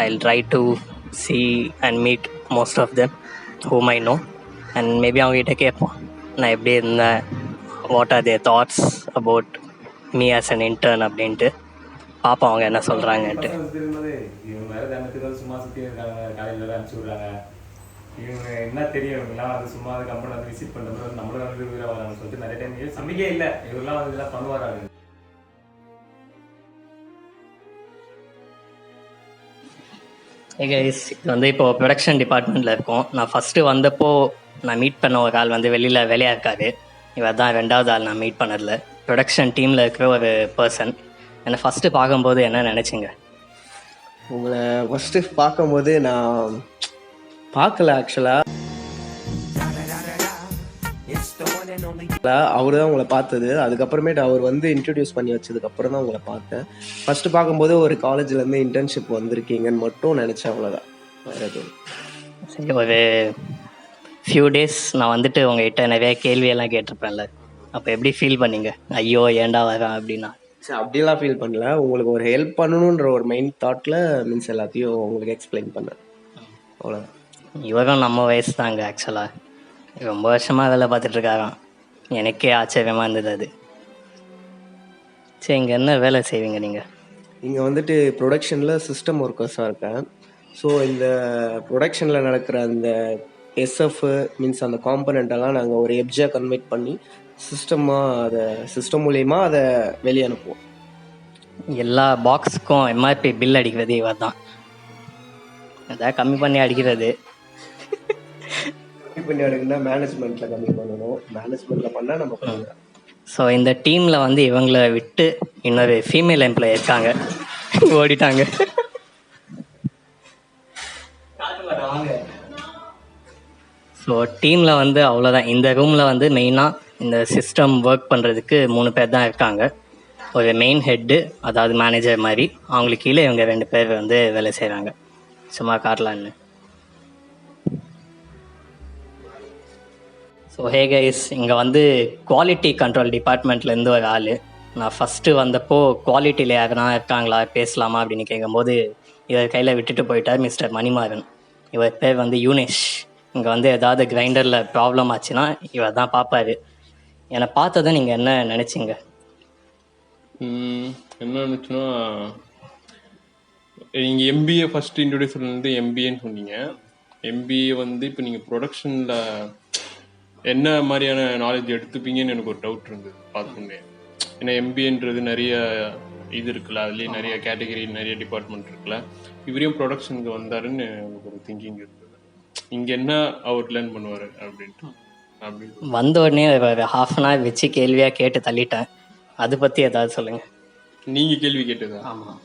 I'll try to see and meet most of them whom I know. And maybe அவங்ககிட்ட கேட்போம். நான் எப்படி இருந்தேன்? What are their thoughts about me as an intern அப்படின்ட்டு. பார்ப்போம் அவங்க என்ன சொல்கிறாங்கன்ட்டு இவங்க என்ன தெரியும்? இவங்கெல்லாம் வந்து சும்மா கம்பெனி வந்து விசிட் பண்ணுறது நம்மளும் வந்து சொல்லிட்டு நிறைய டைம் நம்பிக்கையே இல்லை. இவரெல்லாம் வந்து இதெல்லாம் பண்ணுவாராங்க கைஸ் இது வந்து இப்போ ப்ரொடக்ஷன் டிபார்ட்மெண்ட்டில் இருக்கோம். நான் ஃபஸ்ட்டு வந்தப்போ நான் மீட் பண்ண ஒரு ஆள் வந்து வெளியில் வேலையாக இருக்காரு. இவர் தான் ரெண்டாவது ஆள் நான் மீட் பண்ணதில். ப்ரொடக்ஷன் டீமில் இருக்கிற ஒரு பர்சன் என்னை ஃபஸ்ட்டு பார்க்கும்போது என்ன நினச்சிங்க? உங்களை ஃபஸ்ட்டு பார்க்கும்போது நான் பார்க்கல ஆக்சுவலாக அவர் தான் உங்களை பார்த்தது. அதுக்கப்புறமேட்டு அவர் வந்து இன்ட்ரடியூஸ் பண்ணி வச்சதுக்கப்புறம் தான் உங்களை பார்த்தேன். ஃபஸ்ட்டு பார்க்கும்போது ஒரு காலேஜ்லேருந்து இன்டர்ன்ஷிப் வந்திருக்கீங்கன்னு மட்டும் நினச்சேன் அவ்வளோதான் சரி ஒரு ஃபியூ டேஸ் நான் வந்துட்டு உங்ககிட்ட நிறைய கேள்வியெல்லாம் கேட்டிருப்பேன்ல. அப்போ எப்படி ஃபீல் பண்ணீங்க? ஐயோ ஏன்டா வரேன் அப்படின்னா? சரி அப்படிலாம் ஃபீல் பண்ணல. உங்களுக்கு ஒரு ஹெல்ப் பண்ணணுன்ற ஒரு மெயின் தாட்டில் மீன்ஸ் எல்லாத்தையும் உங்களுக்கு எக்ஸ்பிளைன் பண்ணேன். அவ்வளோதான் இவரும் நம்ம வயசு தாங்க ஆக்சுவலாக ரொம்ப வருஷமாக வேலை பார்த்துட்டு இருக்காராம். எனக்கே ஆச்சரியமாக இருந்தது அது. சரி இங்கே என்ன வேலை செய்வீங்க நீங்கள் இங்கே வந்துட்டு ப்ரொடக்ஷனில் சிஸ்டம் ஒர்க்கர்ஸாக இருக்கேன். ஸோ இந்த ப்ரொடக்ஷனில் நடக்கிற அந்த எஸ்எஃப் மீன்ஸ் அந்த காம்பனண்ட் எல்லாம் நாங்கள் ஒரு எப்ஜாக கன்வெர்ட் பண்ணி சிஸ்டமாக அதை சிஸ்டம் மூலயமா அதை வெளியே அனுப்புவோம். எல்லா பாக்ஸுக்கும் எம்ஆர்பி பில் அடிக்கிறது இவர் தான் எதாவது கம்மி பண்ணி அடிக்கிறது. கம்மி பண்ணி எடுக்குன்னா மேனேஜ்மெண்ட்டில் கம்மி பண்ணணும். மேனேஜ்மெண்ட்டில் பண்ணால் நம்ம பண்ணலாம். ஸோ இந்த டீமில் வந்து இவங்கள விட்டு இன்னொரு ஃபீமேல் எம்ப்ளாயி இருக்காங்க. ஓடிட்டாங்க. ஸோ டீமில் வந்து அவ்வளோதான் இந்த ரூமில் வந்து மெயினாக இந்த சிஸ்டம் ஒர்க் பண்ணுறதுக்கு மூணு பேர் தான் இருக்காங்க. ஒரு மெயின் ஹெட்டு அதாவது மேனேஜர் மாதிரி. அவங்களுக்கு கீழே இவங்க ரெண்டு பேர் வந்து வேலை செய்கிறாங்க சும்மா காட்டலான்னு. ஸோ ஹே கைஸ் இங்கே வந்து குவாலிட்டி கண்ட்ரோல் டிபார்ட்மெண்ட்லேருந்து ஒரு ஆள். நான் ஃபஸ்ட்டு வந்தப்போ குவாலிட்டியில் யாருனா இருக்காங்களா பேசலாமா அப்படின்னு கேட்கும்போது இவர் கையில் விட்டுட்டு போயிட்டார் மிஸ்டர் மணிமாறன். இவர் பேர் வந்து யூனேஷ். இங்கே வந்து ஏதாவது கிரைண்டரில் ப்ராப்ளம் ஆச்சுன்னா இவர் தான் பார்ப்பாரு என்னை பார்த்ததை நீங்கள் என்ன நினச்சிங்க? என்ன நினச்சுன்னா நீங்கள் எம்பிஏ ஃபஸ்ட்டு இன்ட்ரடியூஸ் வந்து எம்பிஏன்னு சொன்னீங்க. எம்பிஏ வந்து இப்போ நீங்கள் ப்ரொடக்ஷனில் என்ன மாதிரியான நாலேஜ் எடுத்துப்பீங்கன்னு எனக்கு ஒரு டவுட் இருந்தது. பார்த்துக்கோங்க. ஏன்னா எம்பிஏன்றது நிறைய இது இருக்குல்ல அதுலேயே நிறைய கேட்டகரி நிறைய டிபார்ட்மெண்ட் இருக்குல்ல. இவரையும் ப்ரொடக்ஷனுக்கு வந்தாருன்னு எனக்கு ஒரு திங்கிங் இருந்தது. இங்கே என்ன அவர் லேர்ன் பண்ணுவார் அப்படின்ட்டு. வந்த உடனே ஹாஃப் அன் ஹவர் வச்சு கேள்வியாக கேட்டு தள்ளிட்டேன். அதை பற்றி ஏதாவது சொல்லுங்கள் நீங்கள் கேள்வி கேட்டதா? ஆமாம்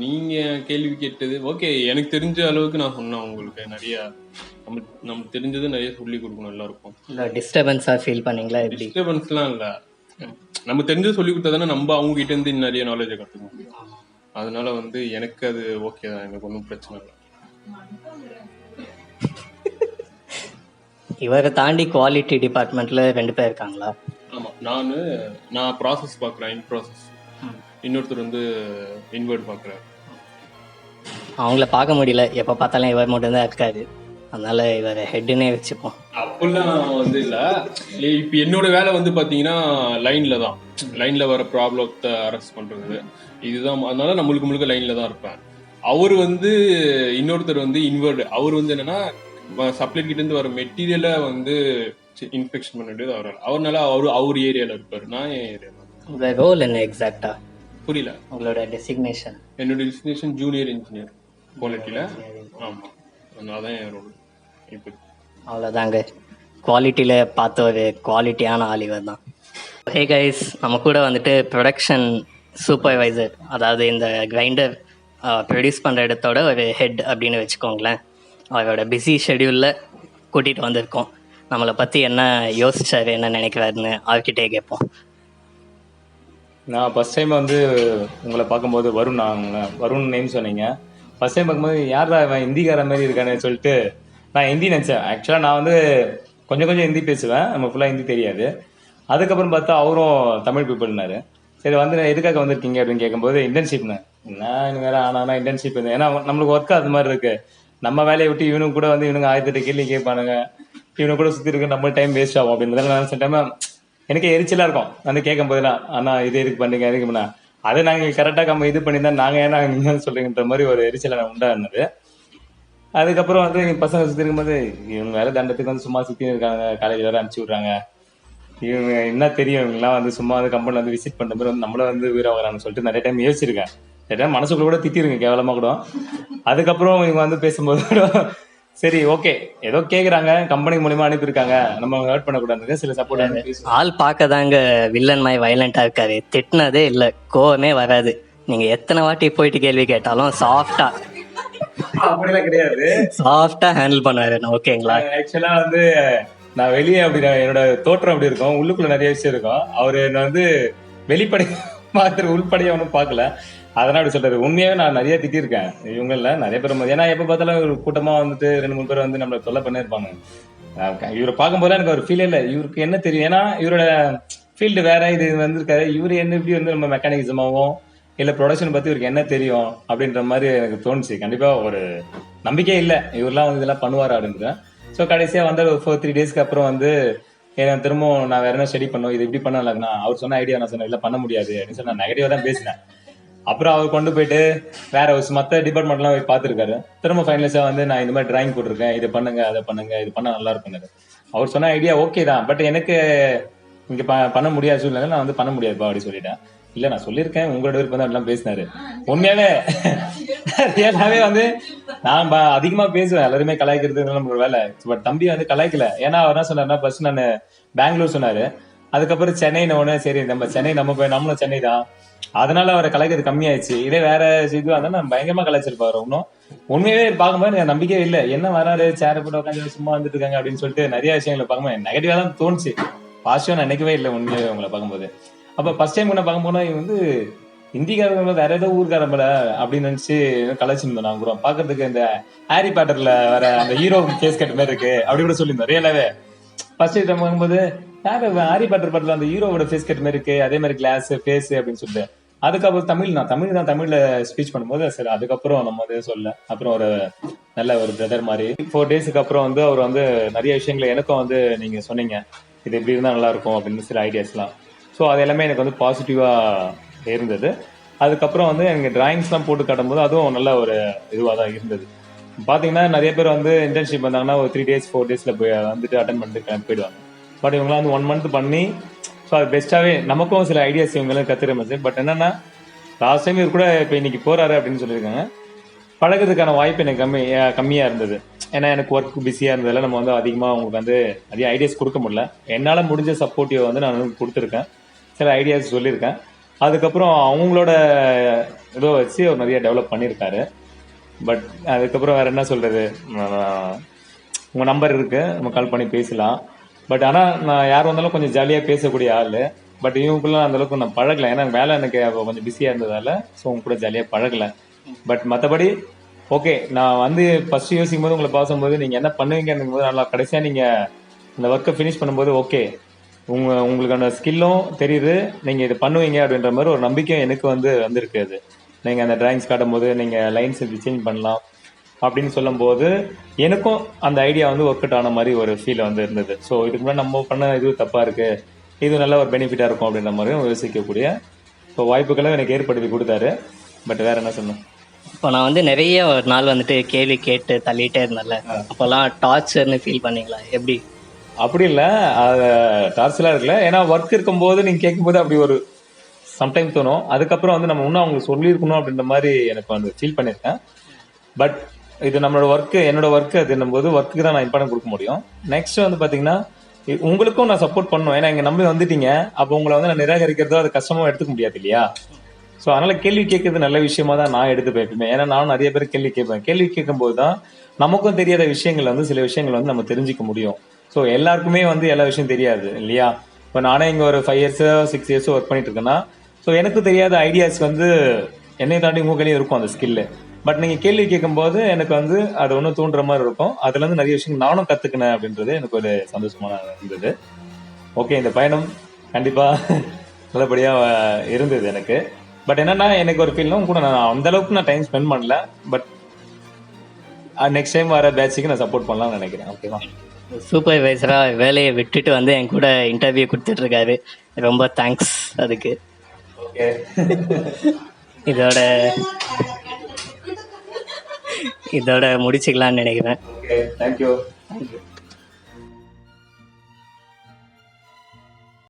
நீங்க கேள்வி கேட்டது ஓகே எனக்கு தெரிஞ்ச அளவுக்கு நான் சொன்னேன் உங்களுக்கு நிறைய. நம்ம நமக்கு தெரிஞ்சது நிறைய சொல்லி கொடுக்கணும் எல்லாருக்கும். இல்லை டிஸ்டர்பன்ஸாக ஃபீல் பண்ணீங்களா டிஸ்டர்பன்ஸ்லாம் இல்ல. நம்ம தெரிஞ்சது சொல்லி கொடுத்தா தானே நம்ம அவங்க கிட்ட இருந்து நிறைய நாலேஜை கற்றுக்க முடியும் அதனால வந்து எனக்கு அது ஓகே தான் எனக்கு ஒன்றும் பிரச்சனை இல்லை. இவரை தாண்டி குவாலிட்டி டிபார்ட்மெண்ட்டில் ரெண்டு பேர் இருக்காங்களா? ஆமா நான் நான் ப்ராசஸ் பார்க்குறேன் இன் ப்ராசஸ் இன்னொருத்தர் வந்து இன்வெர்ட் பார்க்குறேன் அவங்கள பார்க்க முடியல. எப்போ பார்த்தாலும் இவர் மட்டும்தான் இருக்காரு. அதனால இவர் ஹெட்டுனே வச்சுப்போம். அப்படிலாம் வந்து இல்ல. இப்ப என்னோட வேலை வந்து பாத்தீங்கன்னா லைன்ல தான். லைன்ல வர ப்ராப்ளத்தை அரெஸ்ட் பண்றது. இதுதான் அதனால நான் முழுக்க முழுக்க லைன்ல தான் இருப்பேன். அவர் வந்து இன்னொருத்தர் வந்து இன்வெர்டு அவர் வந்து என்னன்னா சப்ளைட் கிட்ட இருந்து வர மெட்டீரியலை வந்து இன்ஸ்பெக்ஷன் பண்ணிட்டு அவர் அவர்னால அவர் அவர் ஏரியால இருப்பாரு. நான் என் உங்களோட ரோல் என்ன எக்ஸாக்டா புரியல. உங்களோட டெசிக்னேஷன் என்னோட டெஸ்டினேஷன் ஜூனியர் இன்ஜினியர் குவாலிட்டியில ஆமா. அதனால தான் என் ரோல் இப்போ அவ்வளோதாங்க குவாலிட்டியில் பார்த்த ஒரு குவாலிட்டியான ஆள் இவர் தான். ஹே கைஸ் நம்ம கூட வந்துட்டு ப்ரொடக்ஷன் சூப்பர்வைசர் அதாவது இந்த கிரைண்டர் ப்ரொடியூஸ் பண்ணுற இடத்தோட ஒரு ஹெட் அப்படின்னு வச்சுக்கோங்களேன். அவரோட பிஸி ஷெடியூலில் கூட்டிகிட்டு வந்திருக்கோம். நம்மளை பற்றி என்ன யோசிச்சாரு என்ன நினைக்கிறாருன்னு அவர்கிட்டே கேட்போம். நான் ஃபஸ்ட் டைம் வந்து உங்களை பார்க்கும்போது வருண் நான் வருண் நேம் சொன்னீங்க. ஃபஸ்ட் டைம் பார்க்கும்போது யாரா இவன் ஹிந்திக்கார மாதிரி இருக்கானே சொல்லிட்டு நான் ஹிந்தி நினச்சேன். ஆக்சுவலாக நான் வந்து கொஞ்சம் கொஞ்சம் ஹிந்தி பேசுவேன். நம்ம ஃபுல்லாக ஹிந்தி தெரியாது. அதுக்கப்புறம் பார்த்தா அவரும் தமிழ் பீப்புள்னாரு சரி வந்து எதுக்காக வந்திருக்கீங்க அப்படின்னு கேட்கும்போது இன்டர்ன்ஷிப்னு நான் இன்னும் வேற ஆனால் இன்டர்ன்ஷிப் ஏன்னா நம்மளுக்கு ஒர்க் அது மாதிரி இருக்கு. நம்ம வேலையை விட்டு இவனுக்கு கூட வந்து இவனுங்க ஆயிரத்தி எட்டு கேள்வி கேட்பானுங்க. இவனு கூட சுற்றி இருக்க நம்ம டைம் வேஸ்ட் ஆகும் அப்படின்றதால நான் சில டைம் எனக்கு எரிச்சலாக இருக்கும். வந்து கேட்கும் போதெல்லாம் அண்ணா இது எதுக்கு பண்ணுங்க எதுக்கு பண்ணா? அதை நாங்கள் கரெக்டாக நம்ம இது பண்ணியிருந்தா நாங்கள் ஏன்னா நீங்கள் சொல்கிறீங்கன்ற மாதிரி ஒரு எரிச்சலை உண்டானது இருந்தது அதுக்கப்புறம் வந்து எங்கள் பசங்க சுத்தி இருக்கும்போது இவங்க வேற தண்டத்துக்கு வந்து சும்மா சுற்றி இருக்காங்க. காலேஜ் வேற அனுப்பிச்சி விடுறாங்க. இவங்க என்ன தெரியும்? இவங்கெல்லாம் வந்து சும்மா வந்து கம்பெனியில் வந்து விசிட் பண்ணுற மாதிரி வந்து நம்மள வந்து வீராகிறான்னு சொல்லிட்டு நிறைய டைம் யோசிச்சிருக்கேன். நிறைய டைம் மனசுக்குள்ள கூட திட்டிருங்க கேவலமாக கூட. அதுக்கப்புறம் இவங்க வந்து பேசும்போது கூட சரி ஓகே ஏதோ கேக்குறாங்க கம்பெனி மூலியமா அனுப்பியிருக்காங்க. நம்ம ஹர்ட் பண்ணக்கூடாது சில சப்போர்ட் ஆள் பார்க்க தாங்க வில்லன் மாதிரி வயலண்டா இருக்காரு. திட்டினதே இல்லை கோவமே வராது. நீங்க எத்தனை வாட்டி போயிட்டு கேள்வி கேட்டாலும் சாஃப்டா அப்படிலாம் கிடையாது. சாஃப்டா ஹேண்டில் பண்ணுவாரு. ஓகேங்களா ஆக்சுவலா வந்து நான் வெளியே அப்படி நான் என்னோட தோற்றம் அப்படி இருக்கும். உள்ளுக்குள்ள நிறைய விஷயம் இருக்கும். அவரு என்ன வந்து வெளிப்படை பார்த்துரு உள்படையா ஒன்றும் பார்க்கல. அதனால அப்படி சொல்றது உண்மையாவே நான் நிறைய திட்டிருக்கேன். இவங்கள நிறைய பேர் ஏன்னா எப்ப பார்த்தாலும் ஒரு கூட்டமா வந்துட்டு ரெண்டு மூணு பேர் வந்து நம்மள தொல்லை பண்ணிருப்பாங்க இவரை பார்க்கும்போது எனக்கு ஒரு ஃபீல் இல்லை. இவருக்கு என்ன தெரியும்? ஏன்னா இவரோட ஃபீல்டு வேற இது வந்திருக்காரு. இவரு என்ன இப்படி வந்து நம்ம மெக்கானிசமாகவும் இல்லை ப்ரொடக்ஷன் பத்தி இவருக்கு என்ன தெரியும் அப்படின்ற மாதிரி எனக்கு தோணுச்சு. கண்டிப்பா ஒரு நம்பிக்கை இல்லை. இவரெல்லாம் வந்து இதெல்லாம் பண்ணுவார் அப்படின்றேன் ஸோ கடைசியாக வந்து ஒரு ஃபோர் த்ரீ டேஸ்க்கு அப்புறம் வந்து ஏன்னா திரும்பவும் நான் வேற என்ன ஸ்டடி பண்ணோம் இது இப்படி பண்ணலாம்னா அவர் சொன்ன ஐடியா நான் சொன்னேன். இல்லை பண்ண முடியாது. அப்படின்னு சொல்லி நான் நெகட்டிவாக தான் பேசினேன். அப்புறம் அவர் கொண்டு போயிட்டு வேற ஒரு மற்ற டிபார்ட்மெண்ட்லாம் போய் பார்த்துருக்காரு. திரும்ப ஃபைனலிஸ்டா வந்து நான் இந்த மாதிரி டிராயிங் போட்டிருக்கேன். இது பண்ணுங்க அதை பண்ணுங்க இது பண்ணா நல்லா இருக்கும்னு அவர் சொன்ன ஐடியா ஓகே தான். பட் எனக்கு இங்க ப- பண்ண முடியாத சூழ்நிலை நான் வந்து பண்ண முடியாதுப்பா அப்படி சொல்லிட்டேன். இல்ல நான் சொல்லியிருக்கேன். உங்களோட விருப்பம் தான் எல்லாம் பேசினாரு. உண்மையாவே ரியலாவே வந்து நான் ப- அதிகமா பேசுவேன். எல்லாருமே கலாய்க்கிறது நம்மளோட வேலை. பட் தம்பி வந்து கலாய்க்கல. ஏன்னா அவர் என்ன சொன்னாருன்னா ஃபர்ஸ்ட் நான் பெங்களூர் சொன்னாரு. அதுக்கப்புறம் சென்னை உடனே சரி நம்ம சென்னை நம்ம போய் நம்மளும் சென்னை தான் அதனால அவரை கலைக்கிறது கம்மியாயிடுச்சு. இதே வேற இதுவா இருந்தா நான் பயங்கரமா கலாய்ச்சிருப்பாரு இன்னும். உண்மையாவே பார்க்கும்போது எனக்கு நம்பிக்கையே இல்லை. என்ன வராரு சேர போட்டு உட்காந்து சும்மா வந்துட்டு இருக்காங்க அப்படின்னு சொல்லிட்டு நிறைய விஷயங்களை பார்க்கும்போது நெகட்டிவா தான் தோணுச்சு. பாசிட்டிவா நினைக்கவே இல்லை உண்மையாவே உங்களை பார்க்கும்போது. அப்ப ஃபர்ஸ்ட் டைம் நான் பார்க்கும்போது இவங்க வந்து ஹிந்திக்காரங்க வேற ஏதோ ஊர்க்காரன் போல அப்படின்னு நினைச்சு கலாச்சிருந்தோம் நான் கூட. பாக்குறதுக்கு இந்த ஹாரி பாட்டர்ல வர அந்த ஹீரோ கேஸ் கட் மாதிரி இருக்கு. அப்படி கூட சொல்லியிருந்தோம். ரியலாவே ஃபர்ஸ்ட் டைம் பார்க்கும்போது யார் ஹாரி பாட்டர் படத்துல அந்த ஹீரோவோட ஃபேஸ் கட் மாதிரி இருக்கு? அதே மாதிரி கிளாஸ் ஃபேஸ் அப்படின்னு சொல்லிட்டு. அதுக்கப்புறம் தமிழ் நான் தமிழ் தான் தமிழ்ல ஸ்பீச் பண்ணும்போது சரி அதுக்கப்புறம் நம்ம வந்து சொல்ல. அப்புறம் ஒரு நல்ல ஒரு பிரதர் மாதிரி. ஃபோர் டேஸ்க்கு அப்புறம் வந்து அவர் வந்து நிறைய விஷயங்களை எனக்கும் வந்து நீங்க சொன்னீங்க. இது இப்படி இருந்தால் நல்லா இருக்கும் அப்படின்னு சில ஐடியாஸ்லாம் ஸோ அது எல்லாமே எனக்கு வந்து பாசிட்டிவா இருந்தது. அதுக்கப்புறம் வந்து எனக்கு டிராயிங்ஸ்லாம் போட்டு காட்டும்போது அதுவும் நல்ல ஒரு இதுவாக தான் இருந்தது. பார்த்தீங்கன்னா நிறைய பேர் வந்து இன்டர்ன்ஷிப் வந்தாங்கன்னா ஒரு த்ரீ டேஸ் ஃபோர் டேஸில் போய் வந்துட்டு அட்டன் பண்ணிட்டு கிளம்பி போயிடுவாங்க. பட் இவங்களாம் வந்து ஒன் மந்த் பண்ணி ஸோ அது பெஸ்ட்டாகவே நமக்கும் சில ஐடியாஸ் இவங்களும் கத்துக்கிற பட் என்னென்னா லாஸ்ட் டைம் இவர் கூட இப்போ இன்னைக்கு போறாரு அப்படின்னு சொல்லியிருக்காங்க. பழகுறதுக்கான வாய்ப்பு எனக்கு கம்மி கம்மியாக இருந்தது. ஏன்னா எனக்கு ஒர்க் பிஸியாக இருந்ததில் நம்ம வந்து அதிகமாக அவங்களுக்கு வந்து அதிக ஐடியாஸ் கொடுக்க முடியல. என்னால் முடிஞ்ச சப்போர்ட்டிவை வந்து நான் வந்து கொடுத்துருக்கேன். சில ஐடியாஸ் சொல்லியிருக்கேன். அதுக்கப்புறம் அவங்களோட இதோ வச்சு அவர் நிறைய டெவலப் பண்ணியிருக்காரு. பட் அதுக்கப்புறம் வேற என்ன சொல்றது? உங்கள் உங்க நம்பர் இருக்கு. நம்ம கால் பண்ணி பேசலாம். பட் ஆனா நான் யார் வந்தாலும் கொஞ்சம் ஜாலியா பேசக்கூடிய ஆளு. பட் இவங்களுக்குள்ள அந்த அளவுக்கு நான் பழகல. ஏன்னா வேலை எனக்கு அப்போ கொஞ்சம் பிஸியா இருந்ததால ஸோ உங்க கூட ஜாலியா பழகல. பட் மற்றபடி ஓகே நான் வந்து ஃபர்ஸ்ட் யோசிக்கும் போது உங்களை பார்க்கும்போது நீங்க என்ன பண்ணுவீங்கன்னு போது நல்லா கடைசியா நீங்க இந்த ஒர்க்கை ஃபினிஷ் பண்ணும்போது ஓகே உங்க உங்களுக்கான ஸ்கில்லும் தெரியுது. நீங்க இது பண்ணுவீங்க அப்படின்ற மாதிரி ஒரு நம்பிக்கையும் எனக்கு வந்து வந்திருக்கு அது. நீங்க அந்த டிராயிங்ஸ் காட்டும் போது நீங்க லைன்ஸ் சேஞ்ச் பண்ணலாம் அப்படின்னு சொல்லும்போது எனக்கும் அந்த ஐடியா வந்து ஒர்க் அவுட் ஆன மாதிரி ஒரு ஃபீல் வந்து இருந்தது. ஸோ இதுக்கு முன்னாடி நம்ம பண்ண இது தப்பா இருக்கு. இது நல்ல ஒரு பெனிஃபிட்டா இருக்கும் அப்படின்ற மாதிரியும் யோசிக்கக்கூடிய ஸோ வாய்ப்புகளும் எனக்கு ஏற்படுத்தி கொடுத்தாரு. பட் வேற என்ன சொன்னோம் இப்போ நான் வந்து நிறைய ஒரு நாள் வந்துட்டு கேள்வி கேட்டு தள்ளிட்டே இருந்தேன்ல. அப்போல்லாம் டார்ச்சர்னு ஃபீல் பண்ணீங்களா? எப்படி? அப்படி இல்ல. டார்ச்சலா இருக்குல்ல. ஏன்னா ஒர்க் இருக்கும்போது நீங்க கேட்கும்போது அப்படி ஒரு சம்டைம் தோணும். அதுக்கப்புறம் வந்து நம்ம இன்னும் அவங்களுக்கு சொல்லியிருக்கணும் அப்படின்ற மாதிரி எனக்கு வந்து ஃபீல் பண்ணியிருக்கேன். பட் இது நம்மளோட ஒர்க்கு என்னோட ஒர்க்கு அது போது ஒர்க்குக்கு தான் நான் இம்பார்ட்டன்ட் கொடுக்க முடியும். நெக்ஸ்ட் வந்து பாத்தீங்கன்னா இ- உங்களுக்கும் நான் சப்போர்ட் பண்ணுவேன் ஏன்னா இங்க நம்பி வந்துட்டீங்க. அப்போ உங்களை வந்து நான் நிராகரிக்கிறதோ அது கஷ்டமா எடுத்துக்க முடியாது இல்லையா? ஸோ அதனால கேள்வி கேட்கறது நல்ல விஷயமா தான் நான் எடுத்துப்பேன் எப்பவுமே ஏன்னா நானும் நிறைய பேர் கேள்வி கேட்பேன். கேள்வி கேட்கும்போது தான் நமக்கும் தெரியாத விஷயங்கள் வந்து சில விஷயங்கள் வந்து நம்ம தெரிஞ்சுக்க முடியும். ஸோ எல்லாருக்குமே வந்து எல்லா விஷயம் தெரியாது இல்லையா? இப்போ நானே இங்கே ஒரு ஃபைவ் இயர்ஸோ சிக்ஸ் இயர்ஸோ ஒர்க் பண்ணிட்டு இருக்கேன்னா ஸோ எனக்கு தெரியாத ஐடியாஸ் வந்து என்னை தாண்டி உங்க இருக்கும் அந்த ஸ்கில்லு பட் நீங்க கேள்வி கேட்கும்போது எனக்கு வந்து அது ஒன்றும் தூண்டுற மாதிரி இருக்கும். அதுல இருந்து நிறைய விஷயம் நானும் கத்துக்கினேன் அப்படின்றது எனக்கு ஒரு சந்தோஷமான இருந்தது. ஓகே இந்த பயணம் கண்டிப்பா நல்லபடியா இருந்தது எனக்கு. பட் என்னன்னா எனக்கு ஒரு ஃபீல்னும் கூட நான் அந்த அளவுக்கு நான் டைம் ஸ்பெண்ட் பண்ணல. பட் நெக்ஸ்ட் டைம் வர பேட்சுக்கு நான் சப்போர்ட் பண்ணலாம்னு நினைக்கிறேன். ஓகேவா சூப்பர்வைசராக வேலையை விட்டுட்டு வந்து என் கூட இன்டர்வியூ கொடுத்துட்ருக்காரு ரொம்ப தேங்க்ஸ் அதுக்கு. ஓகே. இதோட இதோட முடிச்சுக்கலாம்னு நினைக்கிறேன். Okay thank you you.